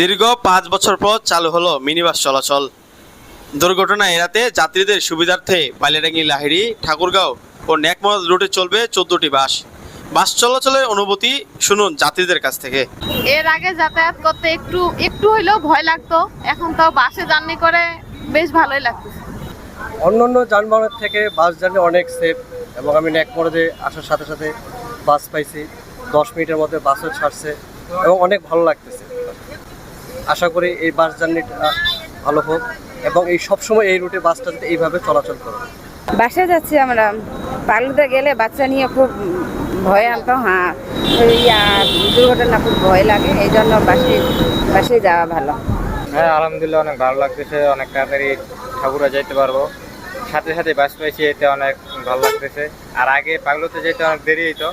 দীর্ঘ পাঁচ বছর পর চালু হলো মিনিবাস চলাচল। দুর্ঘটনা এড়াতে যাত্রীদের সুবিধার্থে বাইলেডাঙ্গি লাহিড়ি ঠাকুরগাঁও ও নেকমদ রুটে চলবে চোদ্দটি বাস। বাস চলাচলের অনুভূতি শুনুন যাত্রীদের কাছ থেকে। এর আগে যাতায়াত করতে একটু একটু হইলেও ভয় লাগতো। এখন তো বাসে জার্নি করে বেশ ভালোই লাগতেছে অন্যান্য যানবাহনের থেকে বাস জার্নি অনেক সেফ এবং আমি ন্যাক মোড়ে আসার সাথে সাথে বাস পাইছি। দশ মিনিটের মধ্যে বাসও ছাড়ছে এবং অনেক ভালো লাগতেছে। আশা করি এই বাস জার্নিটা ভালো হোক এবং এই সবসময় এই রুটে বাসটা যাতে এইভাবে চলাচল করে। বাসে যাচ্ছি আমরা। পাগলুতে গেলে বাচ্চা নিয়ে খুব ভয় আনতো হ্যাঁ দুর্ঘটনা খুব ভয় লাগে এই জন্য বাসে বাসে যাওয়া ভালো। হ্যাঁ আলহামদুলিল্লাহ অনেক ভালো লাগতেছে অনেক তাড়াতাড়ি ঠাকুরা যাইতে পারব। সাথে সাথে বাস পাইছি এতে অনেক ভালো লাগতেছে। আর আগে পাগলুতে যেতে অনেক দেরি হইতো।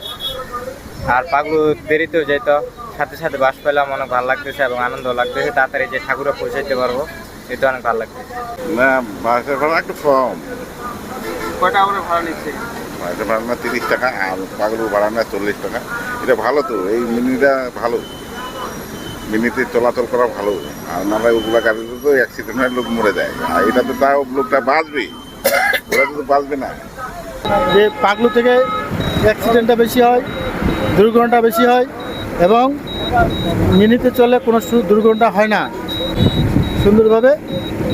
আর পাগলু দেরিতেও যেত সাথে সাথে বাস পেলাম অনেক ভালো লাগতেছে এবং আনন্দ লাগতেছে। তাড়াতাড়ি যে ঠাকুরা পৌঁছাইতে পারব এটা অনেক ভালো লাগতেছে। না বাসের ভাড়া একটু কম। কয়টা করে ভাড়া নিচ্ছে? বাসের ভাড়া না তিরিশ টাকা আর পাগলু ভাড়া না চল্লিশ টাকা। এটা ভালো তো এই মিনিটা ভালো। মিনিতে চলাচল করা ভালো। আর নাহলে ওগুলা গাড়িতে তো অ্যাক্সিডেন্ট হয়ে লোক মরে যায়। আর এটা তো তাও লোকটা বাঁচবেই ওরা তো বাঁচবে না। যে পাগলু থেকে অ্যাক্সিডেন্টটা বেশি হয় দুর্ঘটনা বেশি হয় এবং মিনিতে চলে কোনো দুর্ঘটনা হয় না। সুন্দরভাবে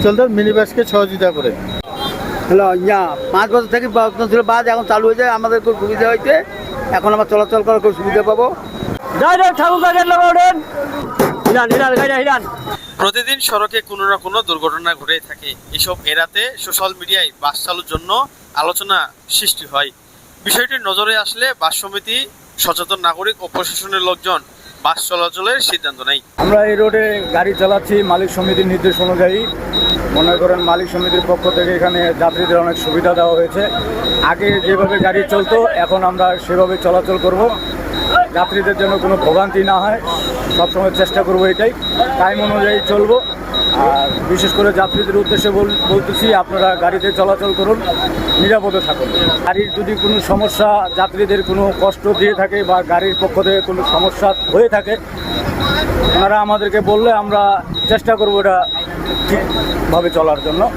চলতে মিনি বাসকে সহযোগিতা করে। হ্যালো ইয়া পাঁচ বছর থেকে বন্ধ ছিল বাস এখন চালু হয়েছে আমাদের খুব সুবিধা হয়েছে। এখন আমরা চলাচল করার খুব সুবিধা পাবো। প্রতিদিন সড়কে কোনো না কোনো দুর্ঘটনা ঘটেই থাকে। এসব এড়াতে সোশ্যাল মিডিয়ায় বাস চালুর জন্য আলোচনা সৃষ্টি হয়। বিষয়টি নজরে আসলে বাস সমিতি সচেতন নাগরিক ও প্রশাসনের লোকজন বাস চলাচলের সিদ্ধান্ত নেই আমরা এই রোডে গাড়ি চালাচ্ছি, মালিক সমিতির নির্দেশ অনুযায়ী। মনে করেন মালিক সমিতির পক্ষ থেকে এখানে যাত্রীদের অনেক সুবিধা দেওয়া হয়েছে। আগে যেভাবে গাড়ি চলতো, এখন আমরা সেভাবে চলাচল করব। যাত্রীদের জন্য কোনো ভোগান্তি না হয়, সবসময় চেষ্টা করব এটাই। টাইম অনুযায়ী চলবো। আর বিশেষ করে যাত্রীদের উদ্দেশ্যে বল- বলতেছি, আপনারা গাড়িতে চলাচল করুন, নিরাপদে থাকুন। গাড়ির যদি কোনো সমস্যা, যাত্রীদের কোনো কষ্ট দিয়ে থাকে বা গাড়ির পক্ষ থেকে কোনো সমস্যা হয়ে থাকে ওনারা আমাদেরকে বললে আমরা চেষ্টা করব এটা ঠিকভাবে চলার জন্য।